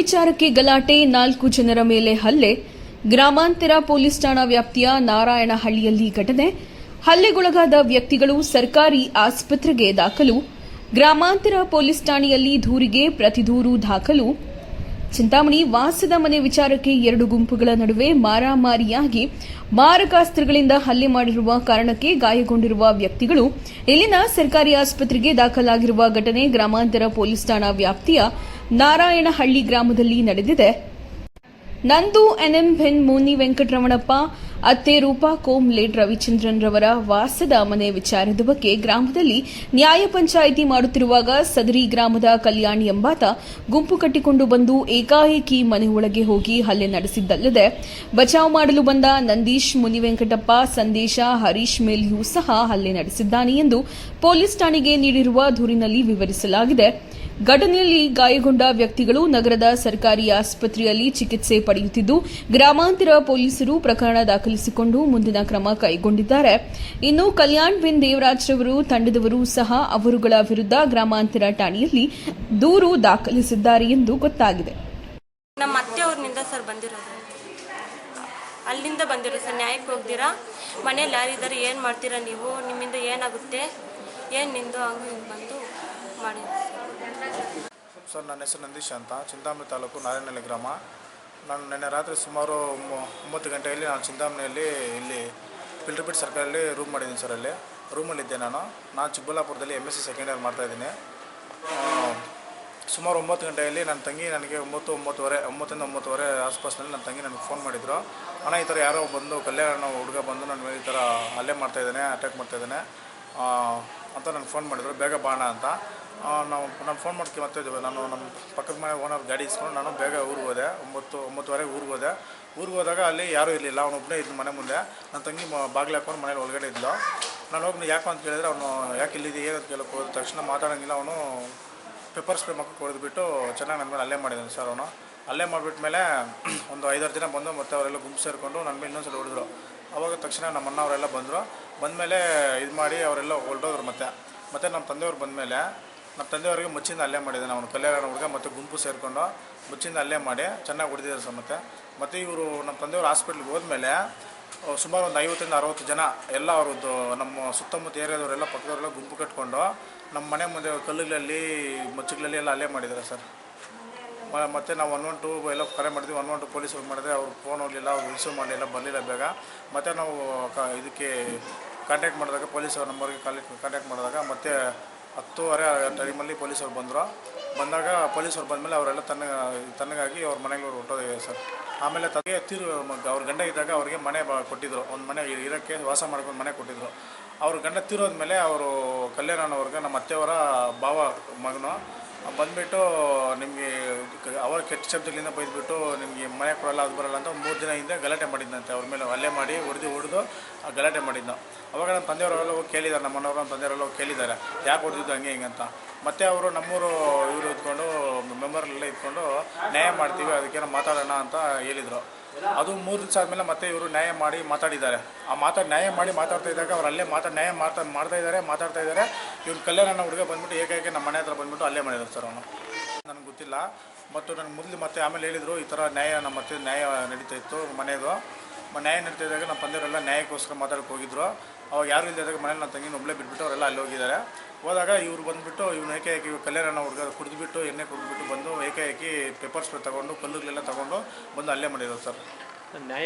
ವಿಚಾರಕ್ಕೆ ಗಲಾಟೆ. ನಾಲ್ಕು ಜನರ ಮೇಲೆ ಹಲ್ಲೆ. ಗ್ರಾಮಾಂತರ ಪೊಲೀಸ್ ಠಾಣಾ ವ್ಯಾಪ್ತಿಯ ನಾರಾಯಣಹಳ್ಳಿಯಲ್ಲಿ ಘಟನೆ. ಹಲ್ಲೆಗೊಳಗಾದ ವ್ಯಕ್ತಿಗಳು ಸರ್ಕಾರಿ ಆಸ್ಪತ್ರೆಗೆ ದಾಖಲು. ಗ್ರಾಮಾಂತರ ಪೊಲೀಸ್ ಠಾಣೆಯಲ್ಲಿ ದೂರಿಗೆ ಪ್ರತಿದೂರು ದಾಖಲು. ಚಿಂತಾಮಣಿ, ವಾಸದ ಮನೆ ವಿಚಾರಕ್ಕೆ ಎರಡು ಗುಂಪುಗಳ ನಡುವೆ ಮಾರಾಮಾರಿಯಾಗಿ ಮಾರಕಾಸ್ತ್ರಗಳಿಂದ ಹಲ್ಲೆ ಮಾಡಿರುವ ಕಾರಣಕ್ಕೆ ಗಾಯಗೊಂಡಿರುವ ವ್ಯಕ್ತಿಗಳು. ಇಲ್ಲಿನ ಸರ್ಕಾರಿ ಆಸ್ಪತ್ರೆಗೆ ದಾಖಲಾಗಿರುವ ಘಟನೆ ಗ್ರಾಮಾಂತರ ಪೊಲೀಸ್ ಠಾಣಾ ವ್ಯಾಪ್ತಿಯ ನಾರಾಯಣಹಳ್ಳಿ ಗ್ರಾಮದಲ್ಲಿ ನಡೆದಿದೆ. ನಂದು ಎನ್ಎಂ ಬೆನ್ ಮೋನಿ ವೆಂಕಟರಮಣಪ್ಪ, ಅತ್ತೆ ರೂಪಾ ಕೋಮ್ಲೇಡ್ ರವಿಚಂದ್ರನ್ ರವರ ವಾಸದ ಮನೆ ವಿಚಾರದ ಬಗ್ಗೆ ಗ್ರಾಮದಲ್ಲಿ ನ್ಯಾಯ ಪಂಚಾಯಿತಿ ಮಾಡುತ್ತಿರುವಾಗ ಸದರಿ ಗ್ರಾಮದ ಕಲ್ಯಾಣಿ ಎಂಬಾತ ಗುಂಪು ಕಟ್ಟಿಕೊಂಡು ಬಂದು ಏಕಾಏಕಿ ಮನೆ ಒಳಗೆ ಹೋಗಿ ಹಲ್ಲೆ ನಡೆಸಿದ್ದಲ್ಲದೆ ಬಚಾವ್ ಮಾಡಲು ಬಂದ ನಂದೀಶ್ ಮುನಿವೆಂಕಟಪ್ಪ ಸಂದೇಶ, ಹರೀಶ್ ಮೇಲೆಯೂ ಸಹ ಹಲ್ಲೆ ನಡೆಸಿದ್ದಾನೆ ಎಂದು ಪೊಲೀಸ್ ಠಾಣೆಗೆ ನೀಡಿರುವ ದೂರಿನಲ್ಲಿ ವಿವರಿಸಲಾಗಿದೆ. ಘಟನೆಯಲ್ಲಿ ಗಾಯಗೊಂಡ ವ್ಯಕ್ತಿಗಳು ನಗರದ ಸರ್ಕಾರಿ ಆಸ್ಪತ್ರೆಯಲ್ಲಿ ಚಿಕಿತ್ಸೆ ಪಡೆಯುತ್ತಿದ್ದು, ಗ್ರಾಮಾಂತರ ಪೊಲೀಸರು ಪ್ರಕರಣ ದಾಖಲಿಸಿಕೊಂಡು ಮುಂದಿನ ಕ್ರಮ ಕೈಗೊಂಡಿದ್ದಾರೆ. ಇನ್ನು ಕಲ್ಯಾಣ್ ಬಿನ್ ದೇವರಾಜ್ ರವರು, ತಂಡದವರು ಸಹ ಅವರುಗಳ ವಿರುದ್ಧ ಗ್ರಾಮಾಂತರ ಠಾಣೆಯಲ್ಲಿ ದೂರು ದಾಖಲಿಸಿದ್ದಾರೆ ಎಂದು ಗೊತ್ತಾಗಿದೆ. ನಮ್ಮ ಅತ್ತೆ ಅವ್ರನಿಂದ ಸರ್ ಬಂದಿರೋದು. ಅಲ್ಲಿಂದ ಬಂದಿರೋ ಸರ್. ನ್ಯಾಯಕ್ಕೆ ಹೋಗ್ತೀರಾ ಮನೇಲಿ ಯಾರಿದ್ದಾರೆ ಏನು ಮಾಡ್ತೀರಾ ನೀವು? ನಿಮ್ಮಿಂದ ಏನಾಗುತ್ತೆ? ಏನು ನಿಂದು? ಹಿಂಗೆ ಬಂದು ಮಾಡಿದ್ರು ಸರ್, ನನ್ನ ಹೆಸರು ನಂದೀಶ್ ಅಂತ. ಚಿಂತಾಮಣಿ ತಾಲೂಕು ನಾರಾಯಣಹಳ್ಳಿ ಗ್ರಾಮ. ನಾನು ನಿನ್ನೆ ರಾತ್ರಿ ಸುಮಾರು ಒಂಬತ್ತು ಗಂಟೆಯಲ್ಲಿ ನಾನು ಚಿಂತಾಮಣಿಯಲ್ಲಿ ಇಲ್ಲಿ ಪಿಲ್ರಿಪೇಟ್ ಸರ್ಕಲಲ್ಲಿ ರೂಮ್ ಮಾಡಿದ್ದೀನಿ ಸರ್ ಅಲ್ಲಿ. ರೂಮಲ್ಲಿದ್ದೆ ನಾನು. ನಾನು ಚಿಕ್ಕಬಳ್ಳಾಪುರದಲ್ಲಿ M S C second year ಮಾಡ್ತಾಯಿದ್ದೀನಿ ಸುಮಾರು ಒಂಬತ್ತು ಗಂಟೆಯಲ್ಲಿ ನನ್ನ ತಂಗಿ ನನಗೆ ಒಂಬತ್ತು, ಒಂಬತ್ತುವರೆ, ಒಂಬತ್ತರಿಂದ ಒಂಬತ್ತುವರೆ ಆಸ್ಪಾಸ್ನಲ್ಲಿ ನನ್ನ ತಂಗಿ ನನಗೆ ಫೋನ್ ಮಾಡಿದ್ರು. ಅಣ್ಣ, ಈ ಥರ ಯಾರೋ ಬಂದು ಕಲ್ಯಾಣ ಹುಡುಗ ಬಂದು ನನ್ನ ಈ ಥರ ಹಲ್ಲೆ ಮಾಡ್ತಾಯಿದ್ದಾನೆ ಅಟ್ಯಾಕ್ ಮಾಡ್ತಾಯಿದ್ದಾನೆ ಅಂತ ನನಗೆ ಫೋನ್ ಮಾಡಿದರು. ಬೇಗ ಬಾಣ ಅಂತ. ನಾವು ನಾನು ಫೋನ್ ಮಾಡ್ಕೊ ಮತ್ತೆ ನಾನು ನಮ್ಮ ಪಕ್ಕದ ಮನೆ ಓನರ್ ಗಾಡಿ ಇಸ್ಕೊಂಡು ನಾನು ಬೇಗ ಊರಿಗೆ ಹೋದೆ. ಒಂಬತ್ತು ಒಂಬತ್ತುವರೆಗೆ ಊರಿಗೆ ಹೋದೆ. ಊರಿಗೆ ಹೋದಾಗ ಅಲ್ಲಿ ಯಾರೂ ಇರಲಿಲ್ಲ. ಅವನು ಒಬ್ಬನೇ ಇದ್ದು ಮನೆ ಮುಂದೆ. ನನ್ನ ತಂಗಿ ಬಾಗಿಲು ಹಾಕೊಂಡು ಮನೇಲಿ ಒಳಗಡೆ ಇದ್ಲು. ನಾನು ಹೋಗಿ ಯಾಕೆ ಅಂತ ಕೇಳಿದ್ರೆ ಅವನು ಯಾಕೆ ಇಲ್ಲಿದೆ ಏನಂತ ಕೇಳಕ್ಕೆ ಹೋದ ತಕ್ಷಣ ಮಾತಾಡೋಂಗಿಲ್ಲ. ಅವನು ಪೆಪ್ಪರ್ ಸ್ಪ್ರೇ ಮಕ್ಕಳು ಹೊಡೆದ್ಬಿಟ್ಟು ಚೆನ್ನಾಗಿ ನನ್ನ ಮೇಲೆ ಅಲ್ಲೇ ಮಾಡಿದ್ದಾನೆ ಸರ್ ಅವನು. ಹಲ್ಲೆ ಮಾಡಿಬಿಟ್ಮೇಲೆ ಒಂದು ಐದಾರು ದಿನ ಬಂದು ಮತ್ತು ಅವರೆಲ್ಲ ಗುಂಪು ಸೇರಿಕೊಂಡು ನನ್ನ ಮೇಲೆ ಇನ್ನೊಂದ್ಸಲ ಹೊಡೆದ್ರು. ಅವಾಗ ತಕ್ಷಣ ನಮ್ಮ ಅಣ್ಣ ಅವರೆಲ್ಲ ಬಂದರು. ಬಂದಮೇಲೆ ಇದು ಮಾಡಿ ಅವರೆಲ್ಲ ಹೊರಟೋದ್ರು ಮತ್ತೆ. ಮತ್ತು ನಮ್ಮ ತಂದೆಯವ್ರು ಬಂದಮೇಲೆ ನಮ್ಮ ತಂದೆಯವರಿಗೆ ಮುಚ್ಚಿಂದ ಅಲ್ಲೇ ಮಾಡಿದ್ದಾನೆ ಅವನು ಕಲ್ಯಾಣ ಹುಡುಗ ಮತ್ತು ಗುಂಪು ಸೇರಿಕೊಂಡು ಮುಚ್ಚಿಂದ ಅಲ್ಲೇ ಮಾಡಿ ಚೆನ್ನಾಗಿ ಹೊಡೆದಿದ್ದಾರೆ ಸರ್ ಮತ್ತೆ. ಇವರು ನಮ್ಮ ತಂದೆಯವರು ಹಾಸ್ಪಿಟ್ಲಿಗೆ ಹೋದ್ಮೇಲೆ ಸುಮಾರು ಒಂದು ಐವತ್ತರಿಂದ ಅರವತ್ತು ಜನ ಎಲ್ಲ ಅವ್ರದ್ದು ನಮ್ಮ ಸುತ್ತಮುತ್ತ ಏರಿಯಾದವರೆಲ್ಲ, ಪಕ್ಕದವರೆಲ್ಲ ಗುಂಪು ಕಟ್ಕೊಂಡು ನಮ್ಮ ಮನೆ ಮುಂದೆ ಕಲ್ಲುಗಳಲ್ಲಿ, ಮುಚ್ಚುಗಳಲ್ಲಿ ಎಲ್ಲ ಅಲ್ಲೇ ಮಾಡಿದ್ದಾರೆ ಸರ್. ಮತ್ತು ನಾವು ಒನ್ ಒನ್ ಟು ಎಲ್ಲ ಕರೆ ಮಾಡಿದ್ವಿ. ಒನ್ ಒನ್ ಟು ಪೊಲೀಸರಿಗೆ ಮಾಡಿದ್ರೆ ಅವ್ರು ಫೋನ್ ಹೋಗಲಿಲ್ಲ ಅವ್ರು ರಿಸೀವ್ ಮಾಡಲಿಲ್ಲ, ಬರಲಿಲ್ಲ ಬೇಗ. ಮತ್ತು ನಾವು ಕ, ಇದಕ್ಕೆ ಕಾಂಟ್ಯಾಕ್ಟ್ ಮಾಡಿದಾಗ ಪೊಲೀಸವ್ರ ನಂಬರ್ಗೆ ಕಾಲಿ ಕಾಂಟ್ಯಾಕ್ಟ್ ಮಾಡಿದಾಗ ಮತ್ತೆ ಹತ್ತುವರೆ ಟೈಮಲ್ಲಿ ಪೊಲೀಸರು ಬಂದರು. ಬಂದಾಗ ಪೊಲೀಸವ್ರು ಬಂದಮೇಲೆ ಅವರೆಲ್ಲ ತನ್ನ ತನ್ನಗಾಗಿ ಅವ್ರ ಮನೆಗೆ ಅವ್ರು ಹೊರಟೋದಿದೆ ಸರ್. ಆಮೇಲೆ ತಗೆ ತೀರು, ಅವ್ರ ಗಂಡ ಇದ್ದಾಗ ಅವ್ರಿಗೆ ಮನೆ ಕೊಟ್ಟಿದ್ದರು ಒಂದು ಮನೆ ಇರೋಕ್ಕೆ ವಾಸ ಮಾಡ್ಕೊಂಡು ಮನೆ ಕೊಟ್ಟಿದ್ದರು ಅವ್ರ ಗಂಡ ತೀರೋದ್ಮೇಲೆ ಅವರು ಕಲ್ಯಾಣವ್ರಿಗೆ ನಮ್ಮ ಅತ್ತೆಯವರ ಭಾವ, ಮಗನು ಬಂದುಬಿಟ್ಟು ನಿಮಗೆ ಅವಾಗ ಕೆಟ್ಟ ಶಬ್ದಗಳಿಂದ ಬೈದ್ಬಿಟ್ಟು ನಿಮಗೆ ಮನೆ ಕೊಡಲ್ಲ, ಅದು ಬರಲ್ಲ ಅಂತ ಮೂರು ದಿನ ಹಿಂದೆ ಗಲಾಟೆ ಮಾಡಿದ್ದಂತೆ ಅವ್ರ ಮೇಲೆ ಹಲ್ಲೆ ಮಾಡಿ ಹೊಡೆದು ಹೊಡೆದು ಗಲಾಟೆ ಮಾಡಿದ್ದ ಅವಾಗ ನಮ್ಮ ತಂದೆಯವರೆಲ್ಲ ಹೋಗಿ ಕೇಳಿದ್ದಾರೆ, ನಮ್ಮ ಮನೆಯವರು ನಮ್ಮ ತಂದೆಯವರೆಲ್ಲ ಹೋಗಿ ಕೇಳಿದ್ದಾರೆ. ಯಾಕೆ ಹೊಡೆದಿದ್ದು ಹಂಗೆ ಹಿಂಗೆ ಅಂತ. ಮತ್ತೆ ಅವರು ನಮ್ಮೂರು ಇವರು ಇದ್ಕೊಂಡು, ಮೆಂಬರ್ಲೆಲ್ಲ ಇದ್ಕೊಂಡು ನ್ಯಾಯ ಮಾಡ್ತೀವಿ, ಅದಕ್ಕೇನೋ ಮಾತಾಡೋಣ ಅಂತ ಹೇಳಿದರು. ಅದು ಮೂರು ದಿವಸ ಆದಮೇಲೆ ಮತ್ತೆ ಇವರು ನ್ಯಾಯ ಮಾಡಿ ಮಾತಾಡಿದ್ದಾರೆ. ಆ ಮಾತಾಡಿ ನ್ಯಾಯ ಮಾಡಿ ಮಾತಾಡ್ತಾ ಇದ್ದಾಗ ಅವ್ರು ಅಲ್ಲೇ ಮಾತಾಡಿ ನ್ಯಾಯ ಮಾಡ್ತಾ ಮಾಡ್ತಾ ಇದ್ದಾರೆ, ಮಾತಾಡ್ತಾ ಇದ್ದಾರೆ. ಇವ್ನು ಕಲ್ಯಾಣ ಹುಡುಗ ಬಂದ್ಬಿಟ್ಟು ಏಕೈಕೆ ನಮ್ಮ ಮನೆ ಹತ್ರ ಬಂದ್ಬಿಟ್ಟು ಅಲ್ಲೇ ಮಾಡಿದ್ರು ಸರ್ ಅವನು. ನನಗೆ ಗೊತ್ತಿಲ್ಲ. ಮತ್ತು ನನಗೆ ಮೊದಲು ಮತ್ತೆ ಆಮೇಲೆ ಹೇಳಿದರು, ಈ ಥರ ನ್ಯಾಯ ನಮ್ಮ ಮತ್ತೆ ನ್ಯಾಯ ನಡೀತಾ ಇತ್ತು ಮನೆಯದು ನ್ಯಾಯ ನಡೀತಿದ್ದಾಗ ನಮ್ಮ ತಂದೆಯವರೆಲ್ಲ ನ್ಯಾಯಕ್ಕೋಸ್ಕರ ಮಾತಾಡಕ್ಕೆ ಹೋಗಿದ್ರು. ಅವಾಗ ಯಾರು ಇಲ್ಲದಾಗ ಮನೇಲಿ ನನ್ನ ತಂಗಿನ ಒಬ್ಬಳೇ ಬಿಟ್ಬಿಟ್ಟು ಅವರೆಲ್ಲ ಅಲ್ಲಿ ಹೋಗಿದ್ದಾರೆ. ಹೋದಾಗ ಇವ್ರು ಬಂದುಬಿಟ್ಟು, ಇವ್ನು ಏಕಾಏಕಿ ಕಲ್ಯಾಣ ಹುಡುಗ ಕುಡಿದ್ಬಿಟ್ಟು, ಎಣ್ಣೆ ಕುಡಿದ್ಬಿಟ್ಟು ಬಂದು ಏಕಾಏಕಿ ಪೇಪರ್ಸ್ಗಳು ತೊಗೊಂಡು, ಕಲ್ಲುಗಳೆಲ್ಲ ತೊಗೊಂಡು ಬಂದು ಅಲ್ಲೇ ಮಾಡಿರೋದು ಸರ್. ನ್ಯಾಯ